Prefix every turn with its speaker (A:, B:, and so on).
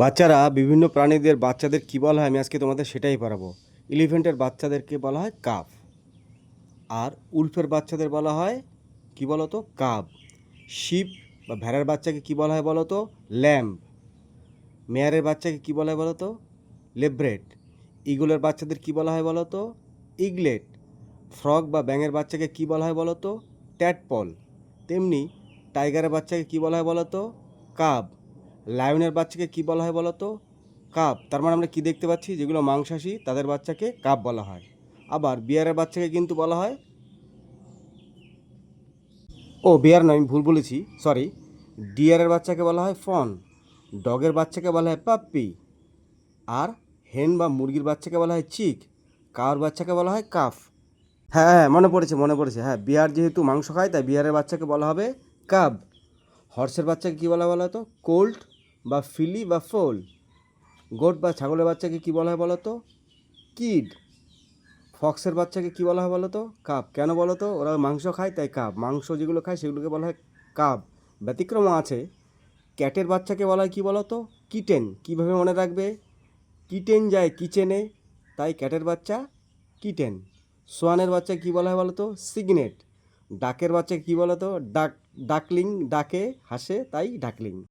A: বাচ্চারা, বিভিন্ন প্রাণীদের বাচ্চাদের কী বলা হয়, আমি আজকে তোমাদের সেটাই পারাবো এলিফ্যান্টের বাচ্চাদেরকে বলা হয় কাফ আর উল্ফের বাচ্চাদের বলা হয় কি বলো তো কাব। শিপ বা ভেড়ার বাচ্চাকে কি বলা হয় বলো তো ল্যাম্প মেয়ারের বাচ্চাকে কি বলা হয় বলো তো লেব্রেট। ইগলের বাচ্চাদের কি বলা হয় বলো তো ইগলেট। ফ্রগ বা ব্যাঙের বাচ্চাকে কি বলা হয় বলো তো ট্যাটপল। তেমনি টাইগারের বাচ্চাকে কি বলা হয় বলো তো কাব। লায়নের বাচ্চাকে কি বলা হয় বলো তো কাপ। তার মানে আমরা কি দেখতে পাচ্ছি? যেগুলো মাংসাশী, তাদের বাচ্চাকে কাপ বলা হয়। আবার বিয়ারের বাচ্চাকে কিন্তু বলা হয় ও, বিয়ার নয় আমি ভুল বলেছি সরি ডিয়ারের বাচ্চাকে বলা হয় ফন। ডগের বাচ্চাকে বলা হয় পাপ্পি। আর হেন বা মুরগির বাচ্চাকে বলা হয় চিক। কাউর বাচ্চাকে বলা হয় কাফ। হ্যাঁ হ্যাঁ মনে পড়েছে মনে পড়েছে। হ্যাঁ বিয়ার যেহেতু মাংস খায়, তাই বিয়ারের বাচ্চাকে বলা হবে কাব। হর্সের বাচ্চাকে কী বলা বলা হতো কোল্ড বা ফিলি বা ফোল। গোট বা ছাগলের বাচ্চাকে কী বলা হয় বলো তো? কিড। ফক্সের বাচ্চাকে কী বলা হয় বলো তো? কাপ। কেন বলো তো? ওরা মাংস খায়, তাই কাপ। মাংস যেগুলো খায়, সেগুলোকে বলা হয় কাপ। ব্যতিক্রম আছে। ক্যাটের বাচ্চাকে বলা হয় কী বলো তো? কিটেন। কীভাবে মনে রাখবে? কিটেন যায় কিচেনে, তাই ক্যাটের বাচ্চা কিটেন। সোয়ানের বাচ্চা কী বলা হয় বলো তো? সিগনেট। ডাকের বাচ্চা কী বলো তো? ডাক ডাকলিং, ডাকে, হাসে, তাই ডাকলিং।